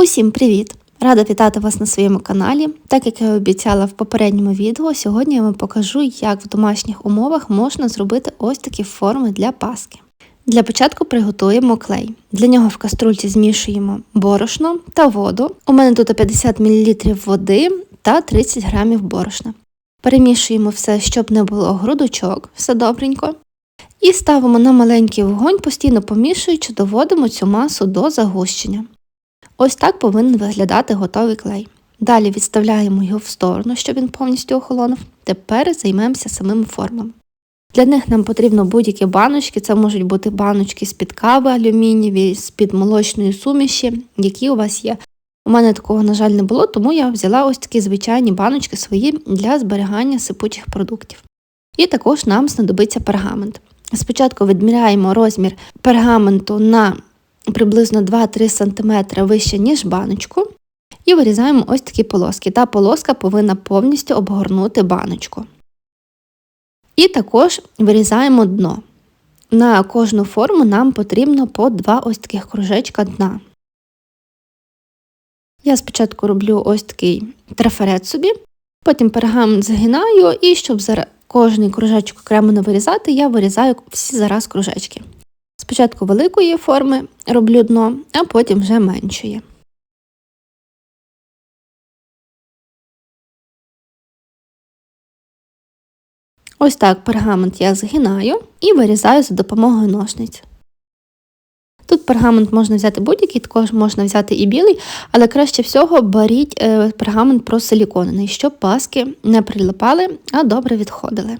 Усім привіт! Рада вітати вас на своєму каналі. Так як я обіцяла в попередньому відео, сьогодні я вам покажу, як в домашніх умовах можна зробити ось такі форми для паски. Для початку приготуємо клей. Для нього в каструльці змішуємо борошно та воду. У мене тут 50 мл води та 30 г борошна. Перемішуємо все, щоб не було грудочок, все добренько. І ставимо на маленький вогонь, постійно помішуючи, доводимо цю масу до загущення. Ось так повинен виглядати готовий клей. Далі відставляємо його в сторону, щоб він повністю охолонув. Тепер займемося самими формами. Для них нам потрібно будь-які баночки, це можуть бути баночки з-під кави алюмінієві, з-під молочної суміші, які у вас є. У мене такого, на жаль, не було, тому я взяла ось такі звичайні баночки свої для зберігання сипучих продуктів. І також нам знадобиться пергамент. Спочатку відміряємо розмір пергаменту на приблизно 2-3 см вище, ніж баночку, і вирізаємо ось такі полоски. Та полоска повинна повністю обгорнути баночку. І також вирізаємо дно. На кожну форму нам потрібно по два ось таких кружечка дна. Я спочатку роблю ось такий трафарет собі, потім пергамент згинаю, і щоб зараз кожний кружечок окремо не вирізати, я вирізаю всі зараз кружечки. Спочатку великої форми роблю дно, а потім вже меншої. Ось так пергамент я згинаю і вирізаю за допомогою ножниць. Тут пергамент можна взяти будь-який, також можна взяти і білий, але краще всього беріть е, пергамент просиліконений, щоб паски не прилипали, а добре відходили.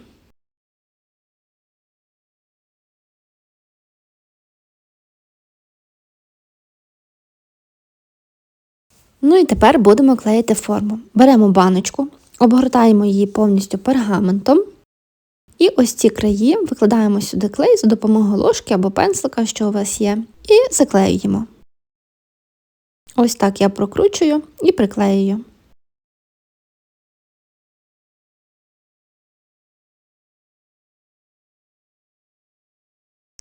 Ну і тепер будемо клеїти форму. Беремо баночку, обгортаємо її повністю пергаментом. І ось ці краї викладаємо сюди клей за допомогою ложки або пензлика, що у вас є, і заклеюємо. Ось так я прокручую і приклеюю.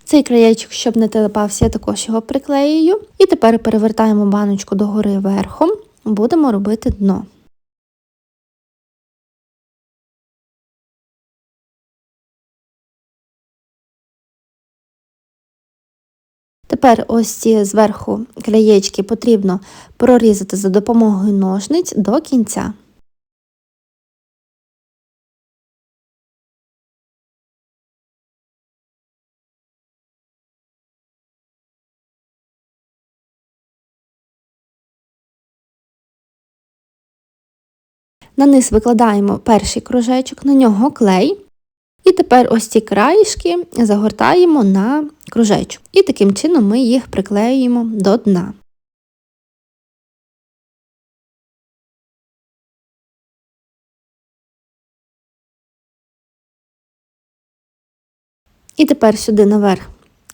Цей краєчок, щоб не телепався, я також його приклеюю. І тепер перевертаємо баночку догори верхом, будемо робити дно. Тепер ось ці зверху краєчки потрібно прорізати за допомогою ножниць до кінця. На низ викладаємо перший кружечок, на нього клей. І тепер ось ці краєшки загортаємо на кружечок. І таким чином ми їх приклеюємо до дна. І тепер сюди наверх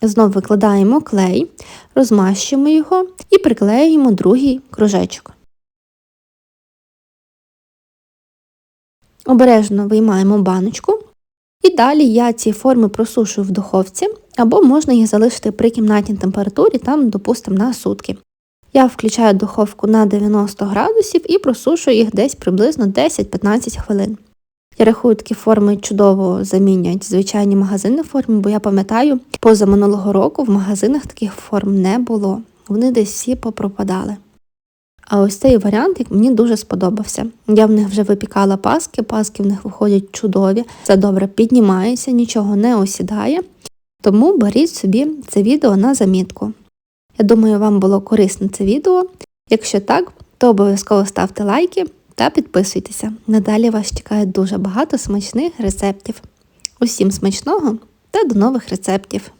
знову викладаємо клей, розмащуємо його і приклеюємо другий кружечок. Обережно виймаємо баночку. І далі я ці форми просушую в духовці, або можна їх залишити при кімнатній температурі, там, допустимо, на сутки. Я включаю духовку на 90 градусів і просушую їх десь приблизно 10-15 хвилин. Я рахую, такі форми чудово замінюють звичайні магазинні форми, бо я пам'ятаю, поза минулого року в магазинах таких форм не було. Вони десь всі попропадали. А ось цей варіант мені дуже сподобався. Я в них вже випікала паски, паски в них виходять чудові, це добре піднімається, нічого не осідає. Тому беріть собі це відео на замітку. Я думаю, вам було корисне це відео. Якщо так, то обов'язково ставте лайки та підписуйтеся. Надалі вас чекає дуже багато смачних рецептів. Усім смачного та до нових рецептів!